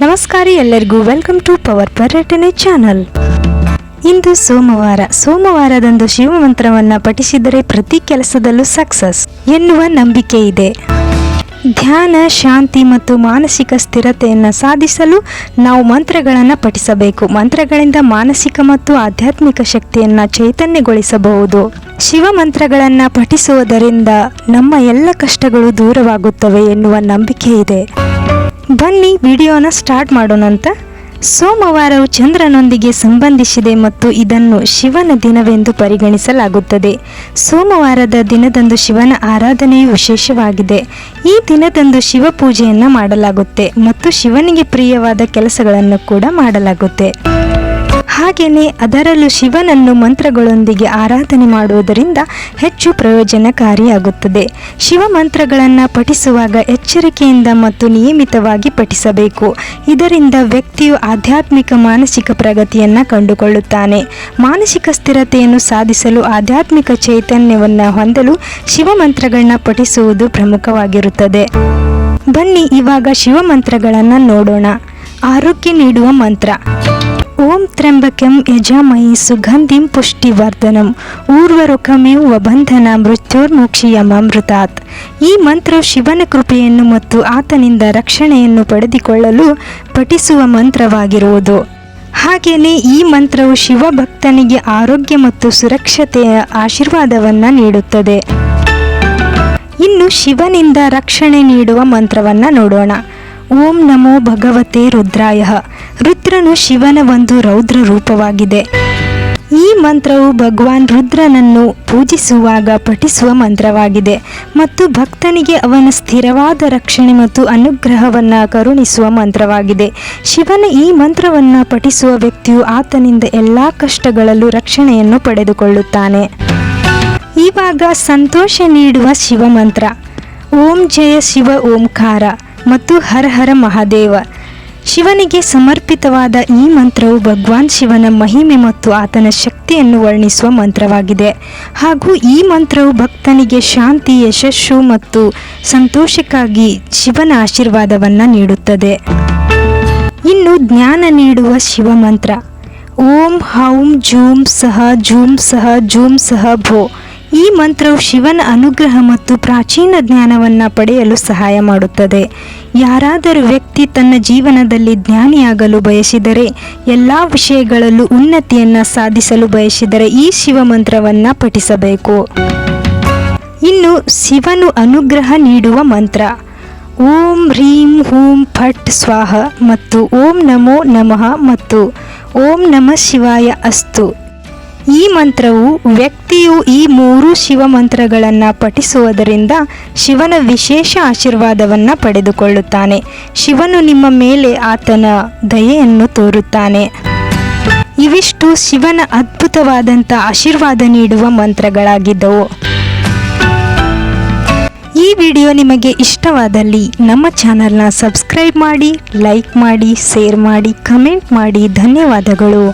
ನಮಸ್ಕಾರ ಎಲ್ಲರಿಗೂ. Welcome to power Paryatane channel ಇಂದು ಸೋಮವಾರ. ಸೋಮವಾರದಂದು ಶಿವಮಂತ್ರವನ್ನು ಪಠಿಸಿದರೆ ಪ್ರತಿ ಕೆಲಸದಲ್ಲೂ ಸಕ್ಸಸ್ ಎನ್ನುವ ನಂಬಿಕೆ ಇದೆ. ಧ್ಯಾನ, ಶಾಂತಿ ಮತ್ತು ಮಾನಸಿಕ ಸ್ಥಿರತೆಯನ್ನು ಸಾಧಿಸಲು ನಾವು ಮಂತ್ರಗಳನ್ನು ಪಠಿಸಬೇಕು. ಮಂತ್ರಗಳಿಂದ ಮಾನಸಿಕ ಮತ್ತು ಆಧ್ಯಾತ್ಮಿಕ ಶಕ್ತಿಯನ್ನು ಚೈತನ್ಯಗೊಳಿಸಬಹುದು. ಶಿವ ಮಂತ್ರಗಳನ್ನು ಪಠಿಸುವುದರಿಂದ ನಮ್ಮ ಎಲ್ಲ ಕಷ್ಟಗಳು ದೂರವಾಗುತ್ತವೆ ಎನ್ನುವ ನಂಬಿಕೆ ಇದೆ. ಬನ್ನಿ ವಿಡಿಯೋನ ಸ್ಟಾರ್ಟ್ ಮಾಡೋಣಂತ ಸೋಮವಾರವು ಚಂದ್ರನೊಂದಿಗೆ ಸಂಬಂಧಿಸಿದೆ ಮತ್ತು ಇದನ್ನು ಶಿವನ ದಿನವೆಂದು ಪರಿಗಣಿಸಲಾಗುತ್ತದೆ. ಸೋಮವಾರದ ದಿನದಂದು ಶಿವನ ಆರಾಧನೆಯು ವಿಶೇಷವಾಗಿದೆ. ಈ ದಿನದಂದು ಶಿವ ಪೂಜೆಯನ್ನು ಮಾಡಲಾಗುತ್ತೆ ಮತ್ತು ಶಿವನಿಗೆ ಪ್ರಿಯವಾದ ಕೆಲಸಗಳನ್ನು ಕೂಡ ಮಾಡಲಾಗುತ್ತೆ. ಹಾಗೆಯೇ ಅದರಲ್ಲೂ ಶಿವನನ್ನು ಮಂತ್ರಗಳೊಂದಿಗೆ ಆರಾಧನೆ ಮಾಡುವುದರಿಂದ ಹೆಚ್ಚು ಪ್ರಯೋಜನಕಾರಿಯಾಗುತ್ತದೆ. ಶಿವ ಮಂತ್ರಗಳನ್ನು ಪಠಿಸುವಾಗ ಎಚ್ಚರಿಕೆಯಿಂದ ಮತ್ತು ನಿಯಮಿತವಾಗಿ ಪಠಿಸಬೇಕು. ಇದರಿಂದ ವ್ಯಕ್ತಿಯು ಆಧ್ಯಾತ್ಮಿಕ ಮಾನಸಿಕ ಪ್ರಗತಿಯನ್ನು ಕಂಡುಕೊಳ್ಳುತ್ತಾನೆ. ಮಾನಸಿಕ ಸ್ಥಿರತೆಯನ್ನು ಸಾಧಿಸಲು ಆಧ್ಯಾತ್ಮಿಕ ಚೈತನ್ಯವನ್ನು ಹೊಂದಲು ಶಿವ ಮಂತ್ರಗಳನ್ನ ಪಠಿಸುವುದು ಪ್ರಮುಖವಾಗಿರುತ್ತದೆ. ಬನ್ನಿ ಇವಾಗ ಶಿವಮಂತ್ರಗಳನ್ನು ನೋಡೋಣ. ಆರೋಗ್ಯ ನೀಡುವ ಮಂತ್ರ. ಓಂ ತ್ರ್ಯಂಬಕಂ ಯಜಾಮಯಿ ಸುಗಂಧಿಂ ಪುಷ್ಟಿವರ್ಧನಂ ಬಂಧನ ವಬಂಧನ ಮೃತ್ಯೋರ್ಮುಕ್ಷಿಯಮಾಮೃತಾತ್. ಈ ಮಂತ್ರ ಶಿವನ ಕೃಪೆಯನ್ನು ಮತ್ತು ಆತನಿಂದ ರಕ್ಷಣೆಯನ್ನು ಪಡೆದುಕೊಳ್ಳಲು ಪಠಿಸುವ ಮಂತ್ರವಾಗಿರುವುದು. ಹಾಗೆಯೇ ಈ ಮಂತ್ರವು ಶಿವಭಕ್ತನಿಗೆ ಆರೋಗ್ಯ ಮತ್ತು ಸುರಕ್ಷತೆಯ ಆಶೀರ್ವಾದವನ್ನು ನೀಡುತ್ತದೆ. ಇನ್ನು ಶಿವನಿಂದ ರಕ್ಷಣೆ ನೀಡುವ ಮಂತ್ರವನ್ನು ನೋಡೋಣ. ಓಂ ನಮೋ ಭಗವತೆ ರುದ್ರಾಯ. ರುದ್ರನು ಶಿವನ ಒಂದು ರೌದ್ರ ರೂಪವಾಗಿದೆ. ಈ ಮಂತ್ರವು ಭಗವಾನ್ ರುದ್ರನನ್ನು ಪೂಜಿಸುವಾಗ ಪಠಿಸುವ ಮಂತ್ರವಾಗಿದೆ ಮತ್ತು ಭಕ್ತನಿಗೆ ಅವನ ಸ್ಥಿರವಾದ ರಕ್ಷಣೆ ಮತ್ತು ಅನುಗ್ರಹವನ್ನು ಕರುಣಿಸುವ ಮಂತ್ರವಾಗಿದೆ. ಶಿವನ ಈ ಮಂತ್ರವನ್ನು ಪಠಿಸುವ ವ್ಯಕ್ತಿಯು ಆತನಿಂದ ಎಲ್ಲ ಕಷ್ಟಗಳಲ್ಲೂ ರಕ್ಷಣೆಯನ್ನು ಪಡೆದುಕೊಳ್ಳುತ್ತಾನೆ. ಇವಾಗ ಸಂತೋಷ ನೀಡುವ ಶಿವ ಮಂತ್ರ ಓಂ ಜಯ ಶಿವ ಓಂಕಾರ ಮತ್ತು ಹರ ಹರ ಮಹಾದೇವ. ಶಿವನಿಗೆ ಸಮರ್ಪಿತವಾದ ಈ ಮಂತ್ರವು ಭಗವಾನ್ ಶಿವನ ಮಹಿಮೆ ಮತ್ತು ಆತನ ಶಕ್ತಿಯನ್ನು ವರ್ಣಿಸುವ ಮಂತ್ರವಾಗಿದೆ. ಹಾಗೂ ಈ ಮಂತ್ರವು ಭಕ್ತನಿಗೆ ಶಾಂತಿ, ಯಶಸ್ಸು ಮತ್ತು ಸಂತೋಷಕ್ಕಾಗಿ ಶಿವನ ಆಶೀರ್ವಾದವನ್ನು ನೀಡುತ್ತದೆ. ಇನ್ನು ಜ್ಞಾನ ನೀಡುವ ಶಿವ ಮಂತ್ರ. ಓಂ ಹೌಂ ಜೂಂ ಸಹ ಜೂಂ ಸಹ ಜೂಂ ಸಹ ಭೋ. ಈ ಮಂತ್ರವು ಶಿವನ ಅನುಗ್ರಹ ಮತ್ತು ಪ್ರಾಚೀನ ಜ್ಞಾನವನ್ನು ಪಡೆಯಲು ಸಹಾಯ ಮಾಡುತ್ತದೆ. ಯಾರಾದರೂ ವ್ಯಕ್ತಿ ತನ್ನ ಜೀವನದಲ್ಲಿ ಜ್ಞಾನಿಯಾಗಲು ಬಯಸಿದರೆ, ಎಲ್ಲ ವಿಷಯಗಳಲ್ಲೂ ಉನ್ನತಿಯನ್ನು ಸಾಧಿಸಲು ಬಯಸಿದರೆ ಈ ಶಿವ ಮಂತ್ರವನ್ನು ಪಠಿಸಬೇಕು. ಇನ್ನು, ಶಿವನು ಅನುಗ್ರಹ ನೀಡುವ ಮಂತ್ರ. ಓಂ ಹ್ರೀಂ ಹೂಂ ಫಟ್ ಸ್ವಾಹ ಮತ್ತು ಓಂ ನಮೋ ನಮಃ ಮತ್ತು ಓಂ ನಮಃ ಶಿವಾಯ ಅಸ್ತು. ಈ ಮಂತ್ರವು ವ್ಯಕ್ತಿಯು ಈ ಮೂರು ಶಿವ ಮಂತ್ರಗಳನ್ನು ಪಠಿಸುವುದರಿಂದ ಶಿವನ ವಿಶೇಷ ಆಶೀರ್ವಾದವನ್ನು ಪಡೆದುಕೊಳ್ಳುತ್ತಾನೆ. ಶಿವನು ನಿಮ್ಮ ಮೇಲೆ ಆತನ ದಯೆಯನ್ನು ತೋರುತ್ತಾನೆ. ಇವಿಷ್ಟು ಶಿವನ ಅದ್ಭುತವಾದಂಥ ಆಶೀರ್ವಾದ ನೀಡುವ ಮಂತ್ರಗಳಾಗಿದ್ದವು. ಈ ವಿಡಿಯೋ ನಿಮಗೆ ಇಷ್ಟವಾದಲ್ಲಿ ನಮ್ಮ ಚಾನಲ್ನ ಸಬ್ಸ್ಕ್ರೈಬ್ ಮಾಡಿ, ಲೈಕ್ ಮಾಡಿ, ಶೇರ್ ಮಾಡಿ, ಕಮೆಂಟ್ ಮಾಡಿ. ಧನ್ಯವಾದಗಳು.